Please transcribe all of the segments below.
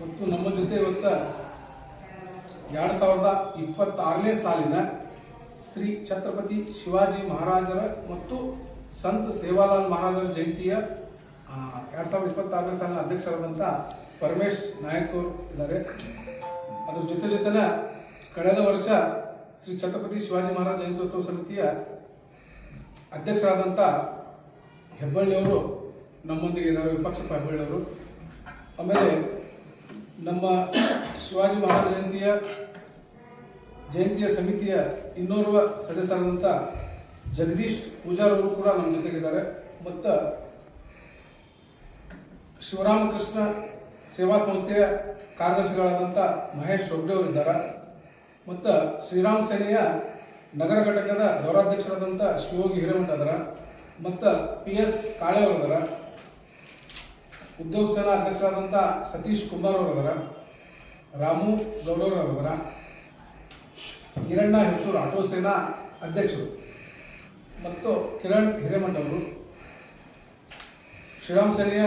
ಮತ್ತು ನಮ್ಮ ಜೊತೆ ಇವತ್ತ ಎರಡು ಸಾವಿರದ ಇಪ್ಪತ್ತಾರನೇ ಸಾಲಿನ ಶ್ರೀ ಛತ್ರಪತಿ ಶಿವಾಜಿ ಮಹಾರಾಜರ ಮತ್ತು ಸಂತ ಸೇವಾಲಾಲ್ ಮಹಾರಾಜರ ಜಯಂತಿಯ ಎರಡು ಸಾವಿರದ ಇಪ್ಪತ್ತಾರನೇ ಸಾಲಿನ ಅಧ್ಯಕ್ಷರಾದಂಥ ಪರಮೇಶ್ ನಾಯಕ್ ಅವರು ಇದ್ದಾರೆ. ಅದ್ರ ಜೊತೆ ಜೊತೆನ ಕಳೆದ ವರ್ಷ ಶ್ರೀ ಛತ್ರಪತಿ ಶಿವಾಜಿ ಮಹಾರಾಜ ಜಯಂತ್ಯೋತ್ಸವ ಸಮಿತಿಯ ಅಧ್ಯಕ್ಷರಾದಂಥ ಹೆಬ್ಬಳ್ಳಿಯವರು ನಮ್ಮೊಂದಿಗೆ ಇದ್ದಾರೆ ವಿಪಕ್ಷಪ್ಪ ಹೆಬ್ಬಳ್ಳಿಯವರು. ಆಮೇಲೆ ನಮ್ಮ ಶಿವಾಜಿ ಮಹಾರಾಜ ಜಯಂತಿಯ ಜಯಂತಿಯ ಸಮಿತಿಯ ಇನ್ನೋರ್ವ ಸದಸ್ಯರಾದಂಥ ಜಗದೀಶ್ ಪೂಜಾರ್ ಅವರು ಕೂಡ ನಮ್ಮ ಜೊತೆಗಿದ್ದಾರೆ. ಮತ್ತು ಶಿವರಾಮಕೃಷ್ಣ ಸೇವಾ ಸಂಸ್ಥೆಯ ಕಾರ್ಯದರ್ಶಿಗಳಾದಂಥ ಮಹೇಶ್ ಅವರಿದ್ದಾರೆ ಮತ್ತು ಶ್ರೀರಾಮ್ ಸೇನೆಯ ನಗರ ಘಟಕದ ಗೌರವಾಧ್ಯಕ್ಷರಾದಂಥ ಶಿವೋಗಿ ಹಿರೇಮಠ ಅದರ ಮತ್ತು ಪಿ ಎಸ್ ಕಾಳೆ ಅವರು ಅದರ ಉದ್ಯೋಗ ಸೇನಾ ಅಧ್ಯಕ್ಷರಾದಂಥ ಸತೀಶ್ ಕುಮಾರ್ ಅವರವರ ಅದರ ರಾಮು ಗೌಡವರವರ ಈರಣ್ಣ ಹೆಸರು ಆಟೋ ಸೇನಾ ಅಧ್ಯಕ್ಷರು, ಮತ್ತು ಕಿರಣ್ ಹಿರೇಮಠ ಅವರು, ಶ್ರೀರಾಮ್ ಸೇನೆಯ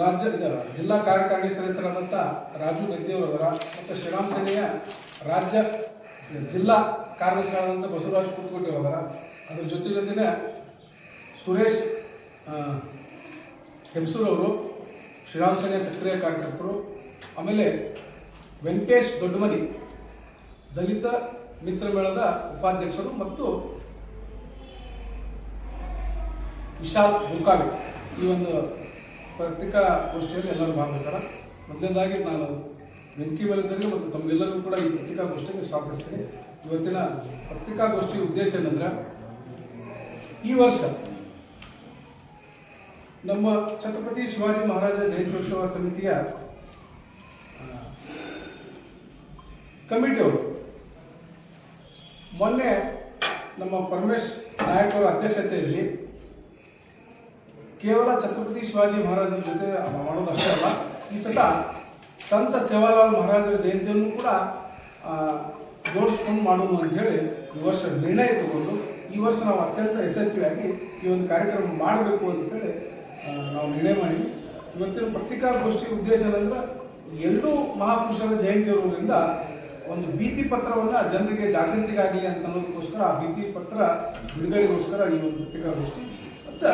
ರಾಜ್ಯ ಜಿಲ್ಲಾ ಕಾರ್ಯಕಾರಿಣಿ ಸದಸ್ಯರಾದಂಥ ರಾಜು ಗದ್ದಿಯವರವರ ಮತ್ತು ಶ್ರೀರಾಮ್ ಸೇನೆಯ ರಾಜ್ಯ, ಜಿಲ್ಲಾ ಕಾರ್ಯದರ್ಶಿಗಳಾದಂಥ ಬಸವರಾಜ್ ಕೂತ್ಕೊಟ್ಟಿಯವರವರ ಅದ್ರ ಜೊತೆ ಜೊತೆಗೆ ಸುರೇಶ್ ಹೆಮ್ಸೂರವರು ಶ್ರೀರಾಮ್ ಸೇನೆ ಸಕ್ರಿಯ ಕಾರ್ಯಕರ್ತರು, ಆಮೇಲೆ ವೆಂಕಟೇಶ್ ದೊಡ್ಡಮನಿ, ದಲಿತ ಮಿತ್ರ ಮೇಳದ ಉಪಾಧ್ಯಕ್ಷರು ಮತ್ತು ವಿಶಾಲ್ ಹುಕಾವಿ ಈ ಒಂದು ಪತ್ರಿಕಾಗೋಷ್ಠಿಯಲ್ಲಿ ಎಲ್ಲರೂ ಭಾಗವಹಿಸ್ತಾರೆ. ಮೊದಲನೇದಾಗಿ ನಾನು ವೆಂಕಿ ಮೇಲಿದ್ದರಿಗೆ ಮತ್ತು ತಮ್ಮೆಲ್ಲರಿಗೂ ಕೂಡ ಈ ಪತ್ರಿಕಾಗೋಷ್ಠಿಗೆ ಸ್ವಾಗತಿಸ್ತೀನಿ. ಇವತ್ತಿನ ಪತ್ರಿಕಾಗೋಷ್ಠಿ ಉದ್ದೇಶ ಏನಂದ್ರೆ, ಈ ವರ್ಷ ನಮ್ಮ ಛತ್ರಪತಿ ಶಿವಾಜಿ ಮಹಾರಾಜ ಜಯಂತ್ಯೋತ್ಸವ ಸಮಿತಿಯ ಕಮಿಟಿಯವರು ಮೊನ್ನೆ ನಮ್ಮ ಪರಮೇಶ್ ನಾಯಕರ ಅಧ್ಯಕ್ಷತೆಯಲ್ಲಿ ಕೇವಲ ಛತ್ರಪತಿ ಶಿವಾಜಿ ಮಹಾರಾಜರ ಜೊತೆ ಮಾಡೋದಷ್ಟೇ ಅಲ್ಲ, ಈ ಸತ ಸಂತ ಸೇವಾಲಾಲ್ ಮಹಾರಾಜರ ಜಯಂತಿಯನ್ನು ಕೂಡ ಜೋಡಿಸ್ಕೊಂಡು ಅಂತ ಹೇಳಿ ಈ ವರ್ಷ ನಿರ್ಣಯ ತಗೊಂಡು ಈ ವರ್ಷ ನಾವು ಅತ್ಯಂತ ಯಶಸ್ವಿಯಾಗಿ ಈ ಒಂದು ಕಾರ್ಯಕ್ರಮ ಮಾಡಬೇಕು ಅಂತ ಹೇಳಿ ನಾವು ನಿರ್ಣಯ ಮಾಡಿ ಇವತ್ತಿನ ಪತ್ರಿಕಾಗೋಷ್ಠಿ ಉದ್ದೇಶ ಏನಂದ್ರೆ ಎರಡೂ ಮಹಾಪುರುಷರ ಜಯಂತಿ ಇರುವುದರಿಂದ ಒಂದು ಭೀತಿ ಪತ್ರವನ್ನು ಜನರಿಗೆ ಜಾಗೃತಿಗಾಗಲಿ ಅಂತ ಅನ್ನೋದಕ್ಕೋಸ್ಕರ, ಆ ಭೀತಿ ಪತ್ರ ಬಿಡುಗಡೆಗೋಸ್ಕರ ಈ ಒಂದು ಪತ್ರಿಕಾಗೋಷ್ಠಿ. ಮತ್ತು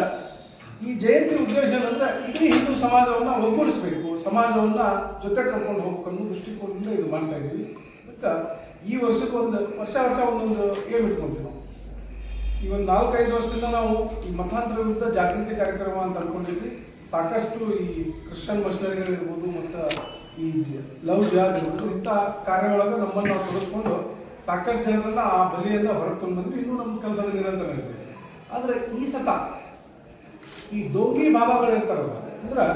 ಈ ಜಯಂತಿ ಉದ್ದೇಶ ಏನಂದ್ರೆ ಇಡೀ ಹಿಂದೂ ಸಮಾಜವನ್ನು ಒಗ್ಗೂಡಿಸಬೇಕು, ಸಮಾಜವನ್ನು ಜೊತೆ ಕರ್ಕೊಂಡು ಹೋಗ್ಬೇಕು ದೃಷ್ಟಿಕೋನದಿಂದ ಇದು ಮಾಡ್ತಾ ಇದ್ದೀವಿ. ಅದಕ್ಕೆ ಈ ವರ್ಷಕ್ಕೊಂದು ವರ್ಷ ವರ್ಷ ಒಂದೊಂದು ಏನು ಇಟ್ಕೊಂತೀವಿ ನಾವು ಈ ಒಂದು ನಾಲ್ಕೈದು ವರ್ಷದಿಂದ ನಾವು ಈ ಮತಾಂತರ ವಿರುದ್ಧ ಜಾಗೃತಿ ಕಾರ್ಯಕ್ರಮ ಅಂತ ಅನ್ಕೊಂಡಿದ್ವಿ. ಸಾಕಷ್ಟು ಈ ಕ್ರಿಶ್ಚಿಯನ್ ಮಷನರಿಗಳಿರ್ಬೋದು ಮತ್ತು ಈ ಲವ್ ಜಾಜ್ ಇರ್ಬೋದು, ಇಂಥ ಕಾರ್ಯಗಳೊಳಗೆ ನಮ್ಮನ್ನು ನಾವು ತೋರಿಸ್ಕೊಂಡು ಸಾಕಷ್ಟು ಜನರನ್ನು ಆ ಬಲಿಯಿಂದ ಹೊರಗೆ ತಂದು ಬಂದ್ವಿ. ಇನ್ನೂ ನಮ್ಮ ಕೆಲಸದ ನಿರಂತರ ಇದೆ. ಆದರೆ ಈ ಸತ ಈ ಡೋಗಿ ಬಾಬಾಗಳಿರ್ತಾರಲ್ಲ ಅಂದ್ರೆ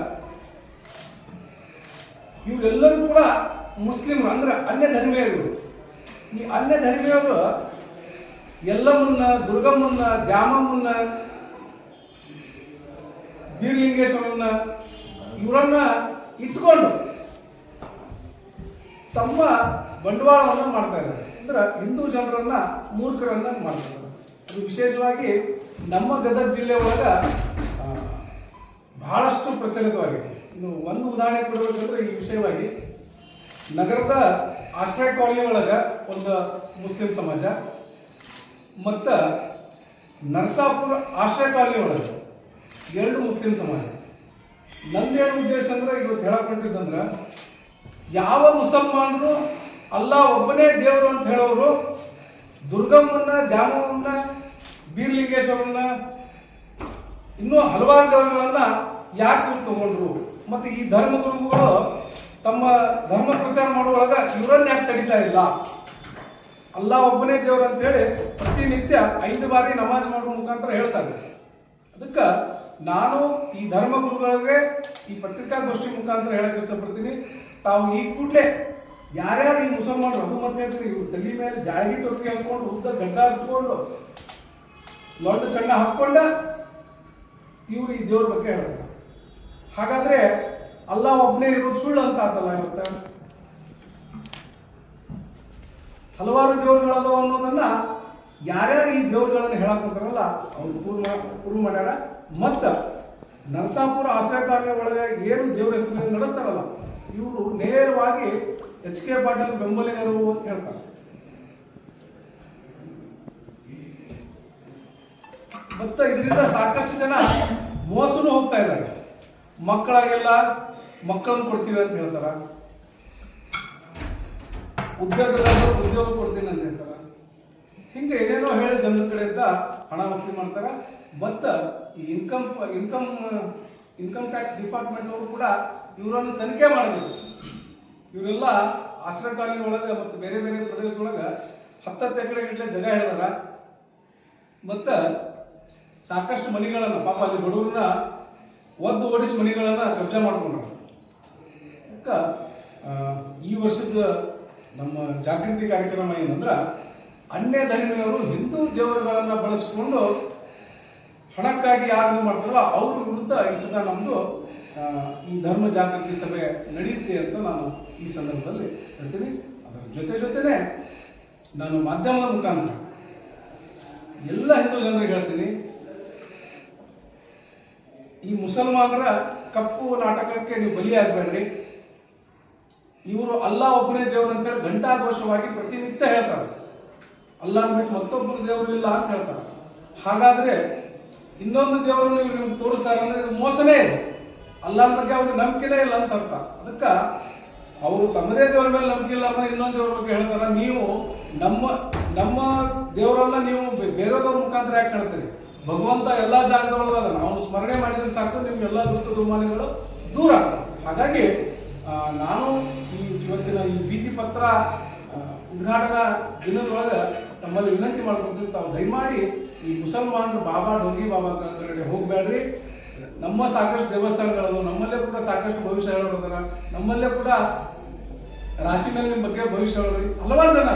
ಇವರೆಲ್ಲರೂ ಕೂಡ ಮುಸ್ಲಿಮರು, ಅಂದ್ರೆ ಅನ್ಯ ಧರ್ಮೀಯರು ಈ ಅನ್ಯ ಧರ್ಮೀಯರು ಎಲ್ಲಮ್ಮನ್ನ, ದುರ್ಗಮ್ಮನ್ನ, ದ್ಯಾಮಮ್ಮನ್ನ ಬೀರ್ಲಿಂಗೇಶ್ವರನ್ನ ಇವರನ್ನ ಇಟ್ಕೊಂಡು ತಮ್ಮ ಬಂಡವಾಳವನ್ನು ಮಾಡ್ತಾ ಇದ್ದಾರೆ. ಅಂದ್ರೆ ಹಿಂದೂ ಜನರನ್ನ ಮೂರ್ಖರನ್ನ ಮಾಡ್ತಾ ಇದ್ದಾರೆ. ಅದು ವಿಶೇಷವಾಗಿ ನಮ್ಮ ಗದಗ ಜಿಲ್ಲೆ ಒಳಗ ಬಹಳಷ್ಟು ಪ್ರಚಲಿತವಾಗಿದೆ. ಇನ್ನು ಒಂದು ಉದಾಹರಣೆ ಕೊಡಬೇಕಂದ್ರೆ ಈ ವಿಷಯವಾಗಿ ನಗರದ ಆಶ್ರಯ ಕಾಲೋನಿ ಒಳಗ ಒಂದು ಮುಸ್ಲಿಂ ಸಮಾಜ ಮತ್ತು ನರಸಾಪುರ ಆಶ್ರಯ ಕಾಲನಿ ಒಳಗೆ ಎರಡು ಮುಸ್ಲಿಂ ಸಮಾಜ. ನಂದೇನು ಉದ್ದೇಶ ಅಂದ್ರೆ ಇವತ್ತು ಹೇಳಕೊಂಡಿದ್ದಂದ್ರೆ ಯಾವ ಮುಸಲ್ಮಾನರು ಅಲ್ಲ ಒಬ್ಬನೇ ದೇವರು ಅಂತ ಹೇಳೋರು ದುರ್ಗಮ್ಮನ್ನ ದ್ಯಾಮವನ್ನ ಬೀರ್ಲಿಂಗೇಶ್ವರನ್ನ, ಇನ್ನೂ ಹಲವಾರು ದೇವರುಗಳನ್ನ ಯಾಕೆ ತಗೊಂಡ್ರು? ಮತ್ತೆ ಈ ಧರ್ಮಗುರುಗಳು ತಮ್ಮ ಧರ್ಮ ಪ್ರಚಾರ ಮಾಡುವಾಗ ಇವರನ್ನ ಯಾಕೆ ತಡಿತಾ ಇಲ್ಲ? ಅಲ್ಲ ಒಬ್ಬನೇ ದೇವರು ಅಂತ ಹೇಳಿ ಪ್ರತಿನಿತ್ಯ ಐದು ಬಾರಿ ನಮಾಜ್ ಮಾಡುವ ಮುಖಾಂತರ ಹೇಳ್ತಾರೆ ಅದಕ್ಕೆ ನಾನು ಈ ಧರ್ಮಗುರುಗಳಿಗೆ ಈ ಪತ್ರಿಕಾಗೋಷ್ಠಿ ಮುಖಾಂತರ ಹೇಳಕ್ಕೆ ಇಷ್ಟಪಡ್ತೀನಿ. ತಾವು ಈ ಕೂಡಲೇ ಯಾರ್ಯಾರು ಈ ಮುಸಲ್ಮಾನರು ಅದು ಮತ್ತೆ ಹೇಳ್ತೀನಿ ಇವ್ರು ತಲೆ ಮೇಲೆ ಜಾಳಿ ಟೊಪ್ಪಿ ಹಾಕೊಂಡು ಉದ್ದ ಗಡ್ಡ ಇಟ್ಕೊಂಡು ದೊಡ್ಡ ಚಂಡ ಹಾಕ್ಕೊಂಡ ಇವರು ಈ ದೇವ್ರ ಬಗ್ಗೆ ಹೇಳ್ತಾರೆ ಹಾಗಾದ್ರೆ ಅಲ್ಲ ಒಬ್ಬನೇ ಇರೋದು ಸುಳ್ಳು ಅಂತ ಆತಲ್ಲ ಇವತ್ತ? ಹಲವಾರು ದೇವರುಗಳದವು ಅನ್ನೋದನ್ನ ಯಾರ್ಯಾರು ಈ ದೇವರುಗಳನ್ನು ಹೇಳಕ್ ಹೋಗ್ತಾರಲ್ಲ ಅವ್ರು ಪೂರ್ವ ಪೂರ್ವ ಮಾಡ್ಯಾರ. ಮತ್ತು ನರಸಾಪುರ ಆಶ್ರಯ ಒಳಗೆ ಏನು ದೇವರ ಹೆಸರು ನಡೆಸ್ತಾರಲ್ಲ, ಇವರು ನೇರವಾಗಿ ಎಚ್ ಕೆ ಪಾಟೀಲ್ ಬೆಂಬಲಿಗರು ಅಂತ ಹೇಳ್ತಾರೆ. ಮತ್ತು ಇದರಿಂದ ಸಾಕಷ್ಟು ಜನ ಮೋಸನೂ ಹೋಗ್ತಾ ಇದ್ದಾರೆ. ಮಕ್ಕಳಾಗೆಲ್ಲ, ಮಕ್ಕಳನ್ನು ಕೊಡ್ತೀವಿ ಅಂತ ಹೇಳ್ತಾರ. ಉದ್ಯೋಗದಲ್ಲಿ ಉದ್ಯೋಗ ಕೊಡ್ತೀನಿ ಅಂತ ಹೇಳ್ತಾರೆ. ಹಿಂಗೆ ಏನೇನೋ ಹೇಳಿ ಜನರ ಕಡೆಯಿಂದ ಹಣ ವಸೂಲಿ ಮಾಡ್ತಾರೆ. ಮತ್ತು income income income tax department ಅವರು ಕೂಡ ಇವರನ್ನು ತನಿಖೆ ಮಾಡಬೇಕು. ಇವರೆಲ್ಲ ಆಶ್ರಯ ಕಾಲನಿ ಒಳಗೆ ಮತ್ತು ಬೇರೆ ಬೇರೆ ಪ್ರದೇಶದೊಳಗೆ ಹತ್ತತ್ತು ಎಕರೆ ಗಟ್ಟಲೆ ಜಾಗ ಹೇಳಿದಾರ. ಮತ್ತು ಸಾಕಷ್ಟು ಮನೆಗಳನ್ನು ಪಾಪ ಅಲ್ಲಿ ಬಡವ್ರನ್ನ ಒದ್ದು ಓಡಿಸಿ ಮನೆಗಳನ್ನು ಕಬ್ಜಾ ಮಾಡ್ಕೊಂಡ್ರು. ಈ ವರ್ಷದ ನಮ್ಮ ಜಾಗೃತಿ ಕಾರ್ಯಕ್ರಮ ಏನಂದ್ರೆ ಅನ್ಯ ಧರ್ಮಿಯವರು ಹಿಂದೂ ದೇವರುಗಳನ್ನು ಬಳಸಿಕೊಂಡು ಹಣಕ್ಕಾಗಿ ಯಾರು ಮಾಡ್ತಾರೋ ಅವ್ರ ವಿರುದ್ಧ ಈ ಸದ ನಮ್ಮದು ಈ ಧರ್ಮ ಜಾಗೃತಿ ಸಭೆ ನಡೆಯುತ್ತೆ ಅಂತ ನಾನು ಈ ಸಂದರ್ಭದಲ್ಲಿ ಹೇಳ್ತೀನಿ. ಅದರ ಜೊತೆ ಜೊತೆನೇ ನಾನು ಮಾಧ್ಯಮದ ಮುಖಾಂತರ ಎಲ್ಲ ಹಿಂದೂ ಜನರಿಗೆ ಹೇಳ್ತೀನಿ, ಈ ಮುಸಲ್ಮಾನರ ಕಪ್ಪು ನಾಟಕಕ್ಕೆ ನೀವು ಬಲಿಯಾಗಬೇಡ್ರಿ. ಇವರು ಅಲ್ಲಾ ಒಬ್ಬನೇ ದೇವರು ಅಂತೇಳಿ ಘಂಟಾಘೋಷವಾಗಿ ಪ್ರತಿನಿತ್ಯ ಹೇಳ್ತಾರೆ. ಅಲ್ಲ ಬಿಟ್ಟು ಮತ್ತೊಬ್ಬರು ದೇವರು ಇಲ್ಲ ಅಂತ ಹೇಳ್ತಾರೆ. ಹಾಗಾದ್ರೆ ಇನ್ನೊಂದು ದೇವರನ್ನು ನೀವು ನಿಮ್ಗೆ ತೋರಿಸ್ತಾರೆ ಅಂದ್ರೆ ಇದು ಮೋಸನೇ ಇದೆ. ಅಲ್ಲನ ಬಗ್ಗೆ ಅವ್ರಿಗೆ ನಂಬಿಕೆನೇ ಇಲ್ಲ ಅಂತ ಅರ್ಥ. ಅದಕ್ಕೆ ಅವರು ತಮ್ಮದೇ ದೇವರ ಮೇಲೆ ನಂಬಿಕೆ ಇಲ್ಲ ಅಂದ್ರೆ ಇನ್ನೊಂದು ದೇವರ ಬಗ್ಗೆ ಹೇಳ್ತಾರೆ. ನೀವು ನಮ್ಮ ನಮ್ಮ ದೇವರನ್ನ ನೀವು ಬೇರೆದವ್ರ ಮುಖಾಂತರ ಯಾಕೆ ಕಾಣ್ತೀರಿ ಭಗವಂತ ಎಲ್ಲ ಜಾಗದೊಳಗಾದ ನಾವು ಸ್ಮರಣೆ ಮಾಡಿದ್ರೆ ಸಾಕು, ನಿಮ್ಗೆ ಎಲ್ಲ ದುಃಖ ದುಮಾನಿಗಳು ದೂರ ಹಾಗಾಗಿ ನಾನು ಈ ಇವತ್ತಿನ ಈ ಭೀತಿ ಪತ್ರ ಉದ್ಘಾಟನಾ ದಿನದೊಳಗೆ ತಮ್ಮಲ್ಲಿ ವಿನಂತಿ ಮಾಡ್ಕೊಳ್ತೀವಿ ತಾವು ದಯಮಾಡಿ ಈ ಮುಸಲ್ಮಾನರು ಬಾಬಾ ಡೋಂಗಿ ಬಾಬಾ ಕಡೆ ಹೋಗಬೇಡ್ರಿ ನಮ್ಮ ಸಾಕಷ್ಟು ದೇವಸ್ಥಾನಗಳದು, ನಮ್ಮಲ್ಲೇ ಕೂಡ ಸಾಕಷ್ಟು ಭವಿಷ್ಯ ನಮ್ಮಲ್ಲೇ ಕೂಡ ರಾಶಿ ಮೇಲೆ ನಿಮ್ಮ ಬಗ್ಗೆ ಭವಿಷ್ಯ ಹೇಳೋರು ಹಲವಾರು ಜನ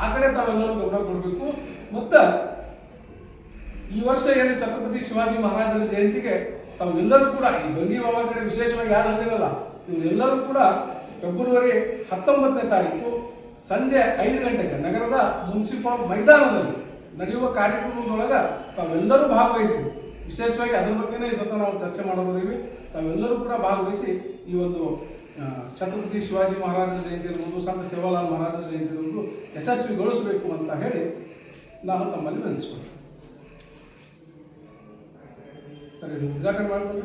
ಆ ಕಡೆ ತಾವೆಲ್ಲರೂ ಗಮನ ಕೊಡಬೇಕು. ಮತ್ತು ಈ ವರ್ಷ ಏನು ಛತ್ರಪತಿ ಶಿವಾಜಿ ಮಹಾರಾಜರ ಜಯಂತಿಗೆ ತಾವೆಲ್ಲರೂ ಕೂಡ ಈ ಬಂಗಿ ಬಾಬಾ ಕಡೆ ವಿಶೇಷವಾಗಿ ಯಾರು ಅಂದಿರಲ್ಲ ಇವರೆಲ್ಲರೂ ಕೂಡ ಫೆಬ್ರವರಿ ಹತ್ತೊಂಬತ್ತನೇ ತಾರೀಕು ಸಂಜೆ ಐದು ಗಂಟೆಗೆ ನಗರದ ಮುನ್ಸಿಪಲ್ ಮೈದಾನದಲ್ಲಿ ನಡೆಯುವ ಕಾರ್ಯಕ್ರಮದೊಳಗೆ ತಾವೆಲ್ಲರೂ ಭಾಗವಹಿಸಿ. ವಿಶೇಷವಾಗಿ ಅದರ ಬಗ್ಗೆನೇ ಈ ಸತ ನಾವು ಚರ್ಚೆ ಮಾಡೋದಿದ್ದೀವಿ ತಾವೆಲ್ಲರೂ ಕೂಡ ಭಾಗವಹಿಸಿ ಈ ಒಂದು ಛತ್ರಪತಿ ಶಿವಾಜಿ ಮಹಾರಾಜರ ಜಯಂತಿ ಇರ್ಬೋದು ಸಂತ ಸೇವಾಲಾಲ್ ಮಹಾರಾಜರ ಜಯಂತಿ ಇರ್ಬೋದು ಯಶಸ್ವಿಗೊಳಿಸಬೇಕು ಅಂತ ಹೇಳಿ ನಾನು ತಮ್ಮಲ್ಲಿ ವಿನಿಸ್ಕೊಳ್ತೀನಿ ಸರಿ ಉದ್ಘಾಟನೆ ಮಾಡ್ಬೋದು